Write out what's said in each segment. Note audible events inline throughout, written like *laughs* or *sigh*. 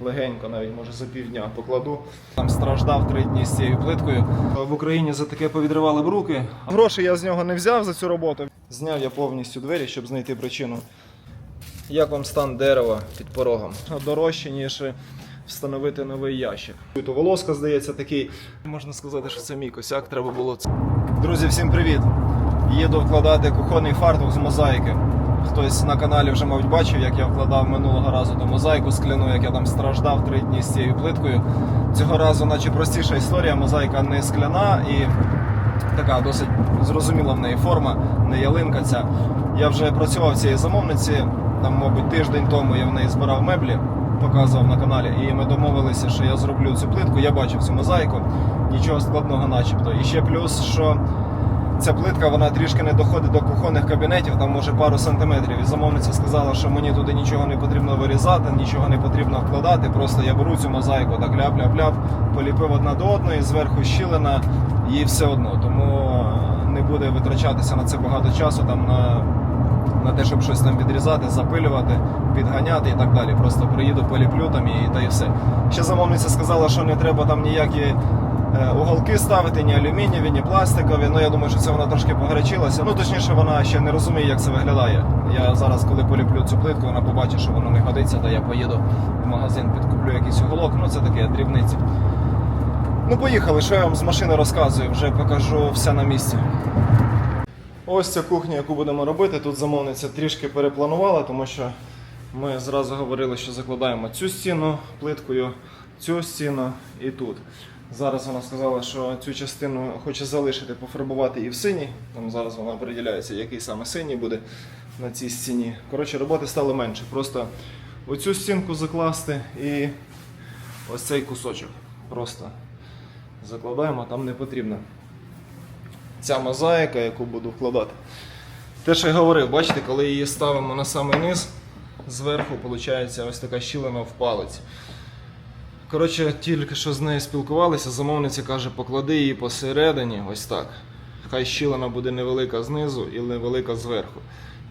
Легенько, навіть може за півдня покладу. Там страждав три дні з цією плиткою. В Україні за таке повідривали б руки. Гроші я з нього не взяв за цю роботу. Зняв я повністю двері, щоб знайти причину. Як вам стан дерева під порогом? Дорожче, ніж встановити новий ящик. То волоска, здається, такий. Можна сказати, що це мій косяк, треба було це. Друзі, всім привіт! Їду вкладати кухонний фартух з мозаїки. Хтось на каналі вже, мабуть, бачив, як я вкладав минулого разу ту мозаїку скляну, як я там страждав три дні з цією плиткою. Цього разу, наче простіша історія, мозаїка не скляна і така досить зрозуміла в неї форма, не ялинка ця. Я вже працював цій замовниці, там, мабуть, тиждень тому я в неї збирав меблі, показував на каналі, і ми домовилися, що я зроблю цю плитку. Я бачив цю мозаїку, нічого складного, начебто. І ще плюс, що ця плитка вона трішки не доходить до кухонних кабінетів, там може пару сантиметрів. І замовниця сказала, що мені туди нічого не потрібно вирізати, нічого не потрібно вкладати. Просто я беру цю мозаїку, так ляп-ляп-ляп, поліпив одна до одної, зверху щілина, їй все одно. Тому е, не буде витрачатися на це багато часу там на. На те, щоб щось там відрізати, запилювати, підганяти і так далі. Просто приїду, поліплю там і та і все. Ще замовниця сказала, що не треба там ніякі уголки ставити, ні алюмінієві, ні пластикові. Ну я думаю, що це вона трошки погорячилася. Ну точніше, вона ще не розуміє, як це виглядає. Я зараз, коли поліплю цю плитку, вона побачить, що воно не годиться, то я поїду в магазин, підкуплю якийсь уголок. Ну це таке дрібниці. Ну поїхали, що я вам з машини розказую, вже покажу все на місці. Ось ця кухня, яку будемо робити. Тут замовниця трішки перепланувала, тому що ми зразу говорили, що закладаємо цю стіну плиткою, цю стіну і тут. Зараз вона сказала, що цю частину хоче залишити, пофарбувати і в синій. Там зараз вона определяється, який саме синій буде на цій стіні. Коротше, роботи стало менше. Просто оцю стінку закласти і ось цей кусочок. Просто закладаємо, там не потрібно ця мозаїка, яку буду вкладати. Те, що я говорив, бачите, коли її ставимо на самий низ, зверху виходить ось така щілина в палець. Коротше, тільки що з нею спілкувалися, замовниця каже, поклади її посередині, ось так. Хай щілина буде невелика знизу і невелика зверху.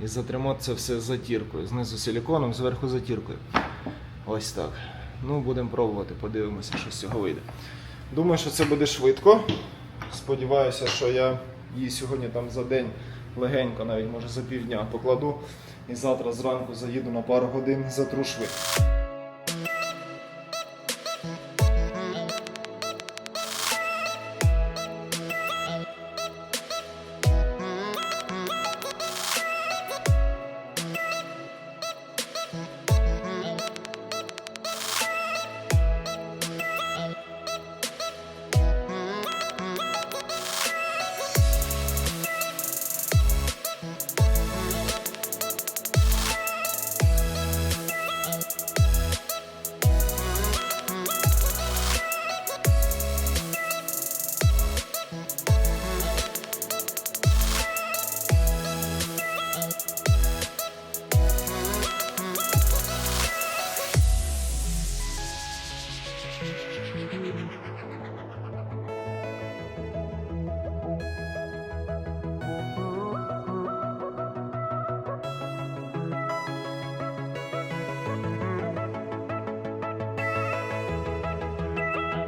І затримати це все затіркою. Знизу силіконом, зверху затіркою. Ось так. Ну, будемо пробувати, подивимося, що з цього вийде. Думаю, що це буде швидко. Сподіваюся, що я її сьогодні там за день легенько, навіть може за півдня покладу. І завтра зранку заїду на пару годин затру шви.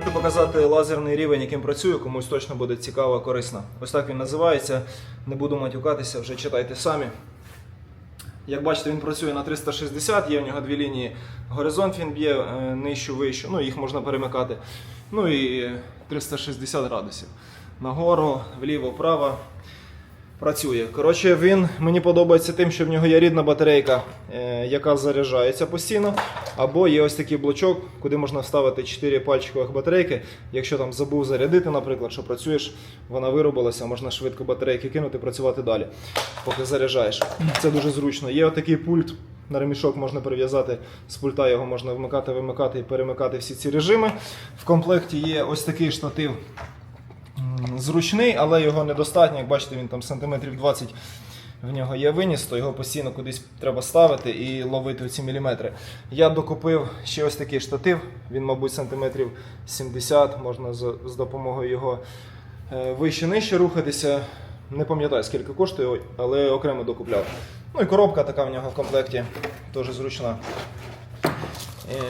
Хочу показати лазерний рівень, яким працюю, комусь точно буде цікаво, корисно. Ось так він називається. Не буду матюкатися, вже читайте самі. Як бачите, він працює на 360, є в нього дві лінії. Горизонт він б'є е, нижчу, вищу, ну їх можна перемикати. Ну і 360 градусів. Нагору, вліво, вправо. Працює. Коротше, він мені подобається тим, що в нього є рідна батарейка, е, яка заряджається постійно. Або є ось такий блочок, куди можна вставити 4 пальчикових батарейки. Якщо там забув зарядити, наприклад, що працюєш, вона виробилася, можна швидко батарейки кинути, працювати далі, поки заряджаєш. Це дуже зручно. Є отакий пульт. На ремішок можна прив'язати з пульта, його можна вмикати, вимикати і перемикати всі ці режими. В комплекті є ось такий штатив зручний, але його недостатньо. Як бачите, він там сантиметрів 20 в нього є виніс, то його постійно кудись треба ставити і ловити ці міліметри. Я докупив ще ось такий штатив, він, мабуть, сантиметрів 70, можна з, з допомогою його е, вище нижче рухатися. Не пам'ятаю, скільки коштує, але окремо докупляв. Ну і коробка така в нього в комплекті, теж зручна.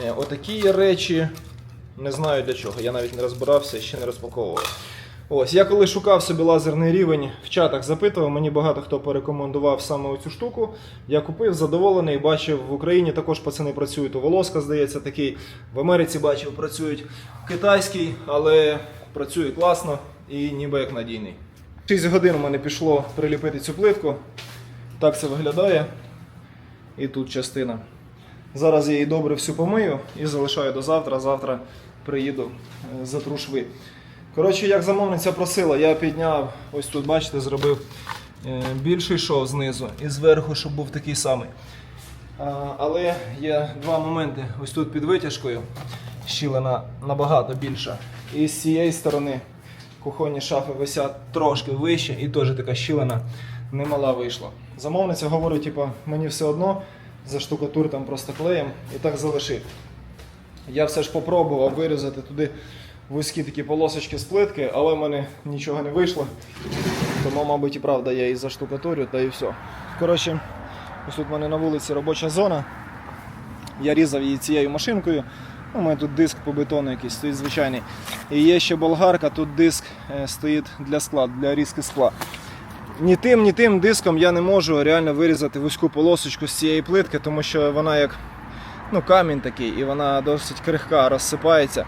Е, отакі речі. Не знаю для чого. Я навіть не розбирався, ще не розпаковував. Ось, я коли шукав собі лазерний рівень, в чатах запитував, мені багато хто порекомендував саме цю штуку. Я купив, задоволений, бачив, в Україні також пацани працюють. У Волоска, здається, такий. В Америці бачив, працюють китайський, але працює класно і ніби як надійний. 6 годин у мене пішло приліпити цю плитку. Так це виглядає. І тут частина. Зараз я її добре всю помию і залишаю до завтра. Завтра приїду, е, затру шви. Коротше, як замовниця просила, я підняв, ось тут, бачите, зробив е, більший шов знизу і зверху, щоб був такий самий. Але є два моменти. Ось тут під витяжкою щілина набагато більша. І з цієї сторони кухонні шафи висять трошки вище, і теж така щілина немала вийшла. Замовниця говорить, типу, мені все одно заштукатур там просто клеєм і так залишив. Я все ж попробував вирізати туди вузькі такі полосочки з плитки, але в мене нічого не вийшло. Тому, мабуть, і правда, я її заштукатурю, та і все. Коротше, ось тут в мене на вулиці робоча зона. Я різав її цією машинкою. У мене тут диск по бетону якийсь стоїть звичайний. І є ще болгарка, тут диск е, стоїть для скла, для різки скла. Ні тим, ні тим диском я не можу реально вирізати вузьку полосочку з цієї плитки, тому що вона як ну, камінь такий, і вона досить крихка, розсипається.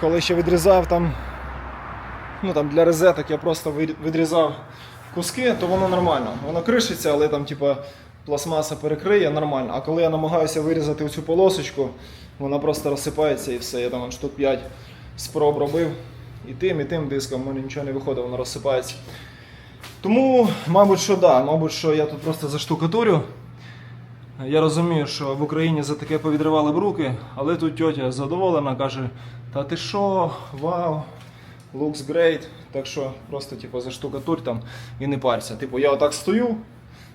Коли ще відрізав там, ну там для розеток я просто відрізав куски, то воно нормально. Воно кришиться, але там типа пластмаса перекриє нормально. А коли я намагаюся вирізати оцю полосочку, вона просто розсипається і все. Я там штук 5 спроб робив. І тим, і тим диском в мене нічого не виходить, воно розсипається. Тому, мабуть, що да, мабуть, що я тут просто заштукатурю. Я розумію, що в Україні за таке повідривали б руки, але тут тьотя задоволена, каже: Та ти що, вау, looks great. Так що просто типу, заштукатурь там і не парся. Типу, я отак стою,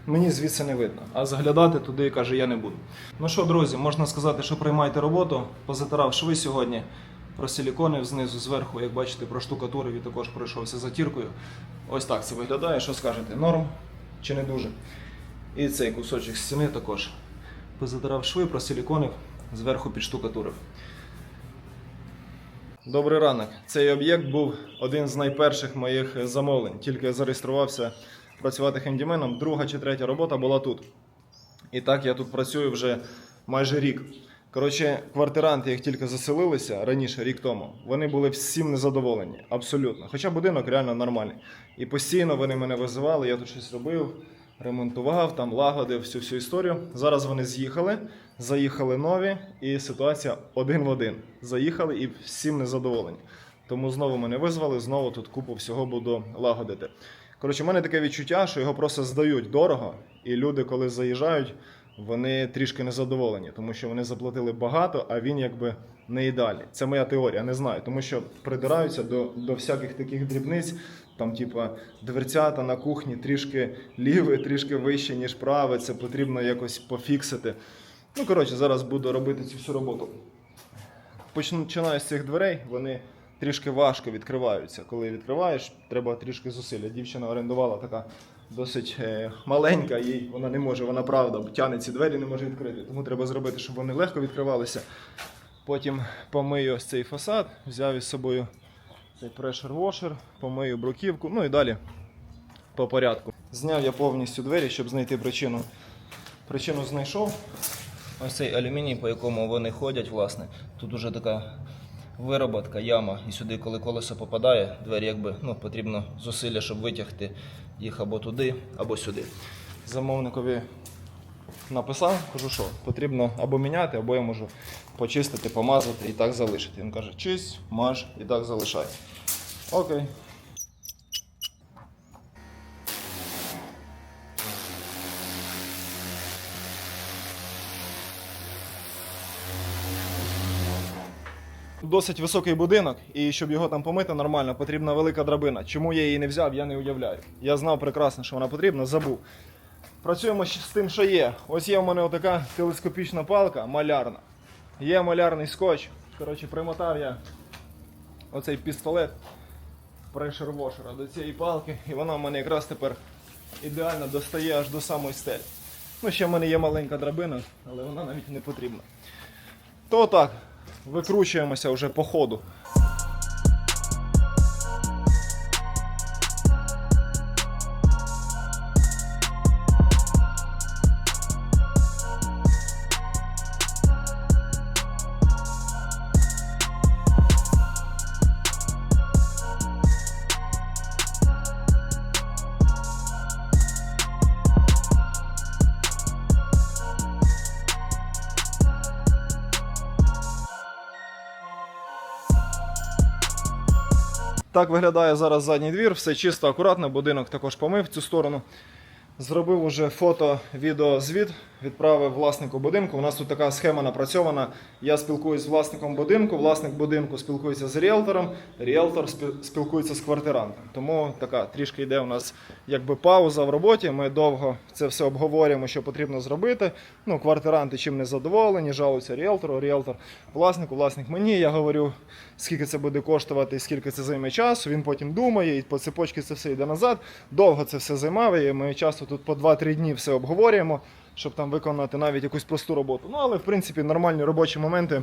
мені звідси не видно. А заглядати туди каже, я не буду. Ну що, друзі, можна сказати, що приймайте роботу. Позатирав шви сьогодні. Просиліконив знизу, зверху, як бачите, проштукатурив і також пройшовся затіркою. Ось так це виглядає. Що скажете? Норм чи не дуже? І цей кусочок стіни також позатирав шви, просиліконив, зверху підштукатурив. Добрий ранок. Цей об'єкт був один з найперших моїх замовлень. Тільки я зареєструвався працювати хендіменом. Друга чи третя робота була тут. І так я тут працюю вже майже рік. Коротше, квартиранти, як тільки заселилися раніше, рік тому, вони були всім незадоволені. Абсолютно. Хоча будинок реально нормальний. І постійно вони мене визивали, я тут щось робив, ремонтував, там лагодив всю всю історію. Зараз вони з'їхали, заїхали нові, і ситуація один в один. Заїхали і всім незадоволені. Тому знову мене визвали, знову тут купу всього буду лагодити. Коротше, в мене таке відчуття, що його просто здають дорого, і люди, коли заїжджають, вони трішки незадоволені, тому що вони заплатили багато, а він якби не ідеальний. Це моя теорія, не знаю, тому що придираються до, до всяких таких дрібниць. Там, типа, дверцята на кухні трішки ліве, трішки вище, ніж праве. Це потрібно якось пофіксити. Ну, коротше, зараз буду робити цю всю роботу. Починаю з цих дверей, вони трішки важко відкриваються. Коли відкриваєш, треба трішки зусилля. Дівчина орендувала така досить е, маленька, їй вона не може, вона правда тягне ці двері, не може відкрити. Тому треба зробити, щоб вони легко відкривалися. Потім помию ось цей фасад, взяв із собою цей washer, помию бруківку, ну і далі по порядку. Зняв я повністю двері, щоб знайти причину. Причину знайшов. Ось цей алюміній, по якому вони ходять, власне. Тут уже така вироботка, яма. І сюди, коли колесо попадає, двері якби ну, потрібно зусилля, щоб витягти їх або туди, або сюди. Замовникові написав, кажу, що потрібно або міняти, або я можу почистити, помазати і так залишити. Він каже, чисть, маж і так залишай. Окей. Досить високий будинок, і щоб його там помити нормально, потрібна велика драбина. Чому я її не взяв, я не уявляю. Я знав прекрасно, що вона потрібна, забув. Працюємо з тим, що є. Ось є в мене така телескопічна палка малярна. Є малярний скотч. Коротше, примотав я оцей пістолет прешер вошера до цієї палки, і вона в мене якраз тепер ідеально достає аж до самої стелі. Ну, ще в мене є маленька драбина, але вона навіть не потрібна. То так, викручуємося вже по ходу. Так виглядає зараз задній двір, все чисто, акуратно, будинок також помив цю сторону. Зробив уже фото, відео, звіт, відправив власнику будинку. У нас тут така схема напрацьована. Я спілкуюсь з власником будинку, власник будинку спілкується з ріелтором, ріелтор спілкується з квартирантом. Тому така трішки йде у нас якби пауза в роботі. Ми довго це все обговорюємо, що потрібно зробити. Ну, квартиранти чим не задоволені, жалуються ріелтору, ріелтор власнику, власник мені. Я говорю, скільки це буде коштувати, скільки це займе часу. Він потім думає, і по цепочці це все йде назад. Довго це все займає. І ми часто тут по 2-3 дні все обговорюємо, щоб там виконати навіть якусь просту роботу. Ну але в принципі нормальні робочі моменти.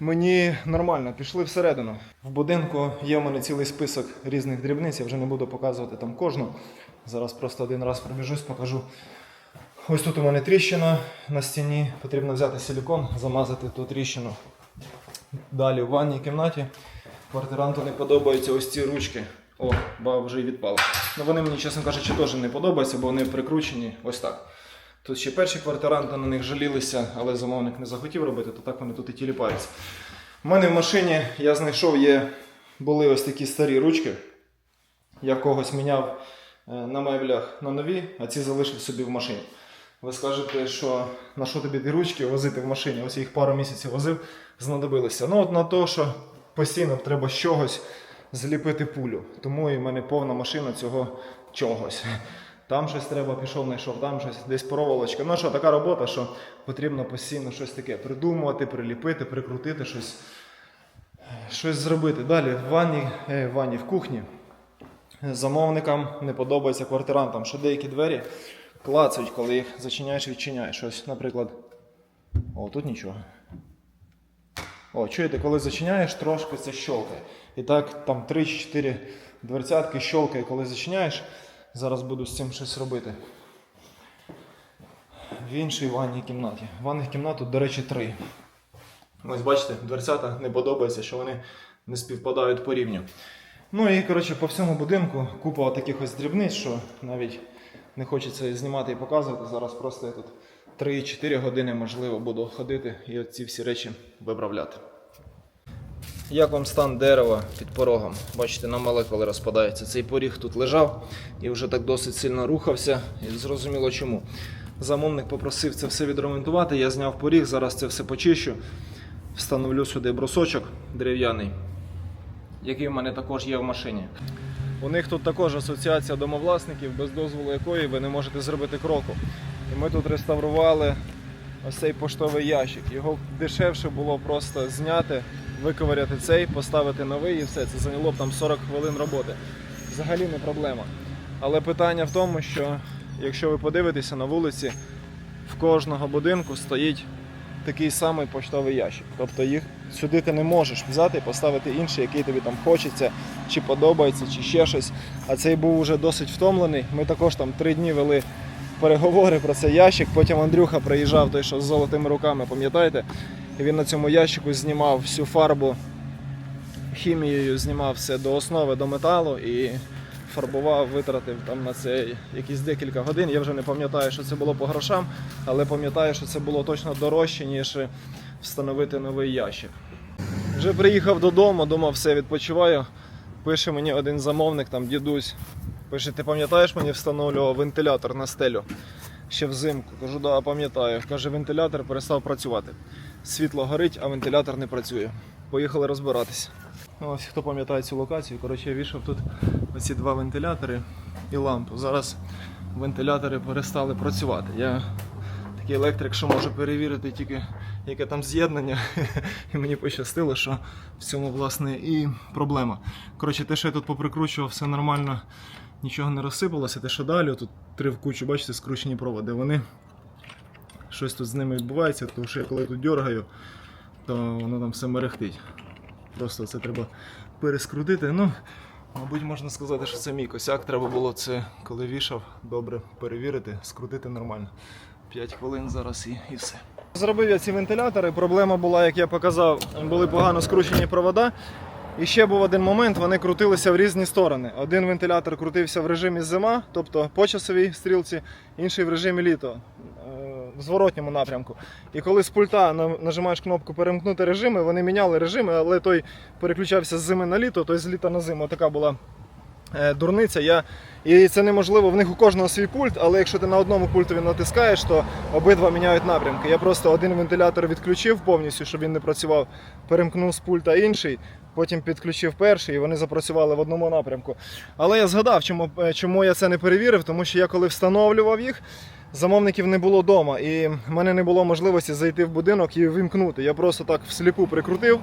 Мені нормально, пішли всередину. В будинку є в мене цілий список різних дрібниць, я вже не буду показувати там кожну. Зараз просто один раз пробіжусь, покажу. Ось тут у мене тріщина на стіні. Потрібно взяти силікон, замазати ту тріщину. Далі в ванній кімнаті квартиранту не подобаються ось ці ручки. О, ба вже й відпали. Ну вони мені, чесно кажучи, теж не подобаються, бо вони прикручені ось так. Тут ще перші квартиранти на них жалілися, але замовник не захотів робити, то так вони тут і тіліпаються. У мене в машині я знайшов є, були ось такі старі ручки. Я когось міняв е, на меблях на нові, а ці залишив собі в машині. Ви скажете, що на що тобі ті ручки возити в машині? Ось я їх пару місяців возив, знадобилися. Ну от на те, що постійно треба з чогось зліпити пулю. Тому і в мене повна машина цього чогось. Там щось треба, пішов, знайшов, там щось, десь проволочка. Ну що, така робота, що потрібно постійно щось таке придумувати, приліпити, прикрутити щось, щось зробити. Далі в ванні, е, в ванні в кухні. Замовникам не подобається квартирантам, що деякі двері клацають, коли їх зачиняєш, відчиняєш. Ось, наприклад. О, тут нічого. О, чуєте, коли зачиняєш, трошки це щолкає. І так там 3-4 дверцятки щолкає, коли зачиняєш. Зараз буду з цим щось робити. В іншій ванній кімнаті. Ванних кімнат до речі, три. Ось бачите, дверцята не подобається, що вони не співпадають по рівню. Ну і коротше по всьому будинку купа таких ось дрібниць, що навіть не хочеться знімати і показувати. Зараз просто я тут 3-4 години, можливо, буду ходити і от ці всі речі виправляти. Як вам стан дерева під порогом? Бачите, на молекули розпадається. Цей поріг тут лежав і вже так досить сильно рухався, і зрозуміло чому. Замовник попросив це все відремонтувати. Я зняв поріг, зараз це все почищу. Встановлю сюди брусочок дерев'яний, який в мене також є в машині. У них тут також асоціація домовласників, без дозволу якої ви не можете зробити кроку. І ми тут реставрували ось цей поштовий ящик. Його дешевше було просто зняти, виковиряти цей, поставити новий і все. Це зайняло б там 40 хвилин роботи. Взагалі не проблема. Але питання в тому, що якщо ви подивитеся на вулиці, в кожного будинку стоїть такий самий поштовий ящик. Тобто їх сюди ти не можеш взяти і поставити інший, який тобі там хочеться, чи подобається, чи ще щось. А цей був уже досить втомлений. Ми також там три дні вели переговори про цей ящик. Потім Андрюха приїжджав, той, що з золотими руками, пам'ятаєте? І він на цьому ящику знімав всю фарбу хімією, знімав все до основи, до металу і фарбував, витратив там на це якісь декілька годин. Я вже не пам'ятаю, що це було по грошам, але пам'ятаю, що це було точно дорожче, ніж встановити новий ящик. Вже приїхав додому, думав, все відпочиваю. Пише мені один замовник, там дідусь. Пише, ти пам'ятаєш, мені встановлював вентилятор на стелю ще взимку. Кажу, да, пам'ятаю. Каже, вентилятор перестав працювати. Світло горить, а вентилятор не працює. Поїхали розбиратися. Ось хто пам'ятає цю локацію, коротше, я вішав тут оці два вентилятори і лампу. Зараз вентилятори перестали працювати. Я такий електрик, що можу перевірити тільки яке там з'єднання. *laughs* І мені пощастило, що в цьому власне і проблема. Коротше, те, що я тут поприкручував, все нормально, нічого не розсипалося. Те, що далі, тут три в кучу, бачите, скручені проводи. Вони щось тут з ними відбувається, тому що я коли тут дергаю, то воно там все мерехтить. Просто це треба перескрутити. Ну, мабуть, можна сказати, що це мій косяк. Треба було це, коли вішав, добре перевірити, скрутити нормально. 5 хвилин зараз і, і все. Зробив я ці вентилятори. Проблема була, як я показав, були погано скручені провода. І ще був один момент, вони крутилися в різні сторони. Один вентилятор крутився в режимі зима, тобто по часовій стрілці, інший в режимі літо, е, в зворотньому напрямку. І коли з пульта нажимаєш кнопку перемкнути режими, вони міняли режими, але той переключався з зими на літо, той з літа на зиму. Така була е, дурниця. Я... І це неможливо, в них у кожного свій пульт, але якщо ти на одному пультові натискаєш, то обидва міняють напрямки. Я просто один вентилятор відключив повністю, щоб він не працював, перемкнув з пульта інший, потім підключив перший, і вони запрацювали в одному напрямку. Але я згадав, чому, е, чому я це не перевірив, тому що я коли встановлював їх. Замовників не було вдома, і в мене не було можливості зайти в будинок і вимкнути. Я просто так всліпу прикрутив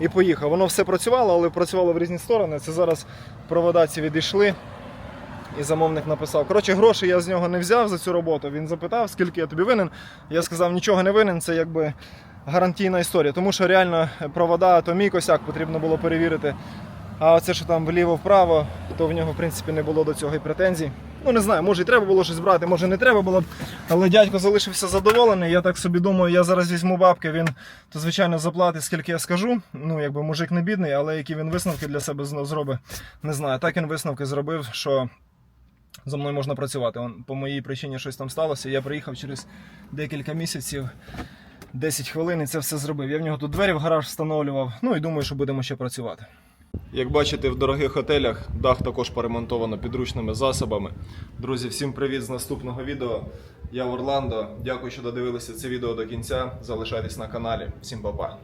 і поїхав. Воно все працювало, але працювало в різні сторони. Це зараз провода ці відійшли. І замовник написав. Коротше, гроші я з нього не взяв за цю роботу. Він запитав, скільки я тобі винен. Я сказав, нічого не винен, це якби гарантійна історія. Тому що реально провода, то мій косяк потрібно було перевірити. А оце, що там вліво-вправо, то в нього, в принципі, не було до цього і претензій. Ну, не знаю, може і треба було щось брати, може не треба було. Але дядько залишився задоволений. Я так собі думаю, я зараз візьму бабки, він то, звичайно, заплатить, скільки я скажу. Ну, якби мужик не бідний, але які він висновки для себе зробить, не знаю. Так він висновки зробив, що зо мною можна працювати. Он, по моїй причині щось там сталося. Я приїхав через декілька місяців, 10 хвилин і це все зробив. Я в нього тут двері в гараж встановлював. Ну і думаю, що будемо ще працювати. Як бачите, в дорогих готелях дах також поремонтовано підручними засобами. Друзі, всім привіт з наступного відео. Я Орландо. Дякую, що додивилися це відео до кінця. Залишайтесь на каналі. Всім па-па.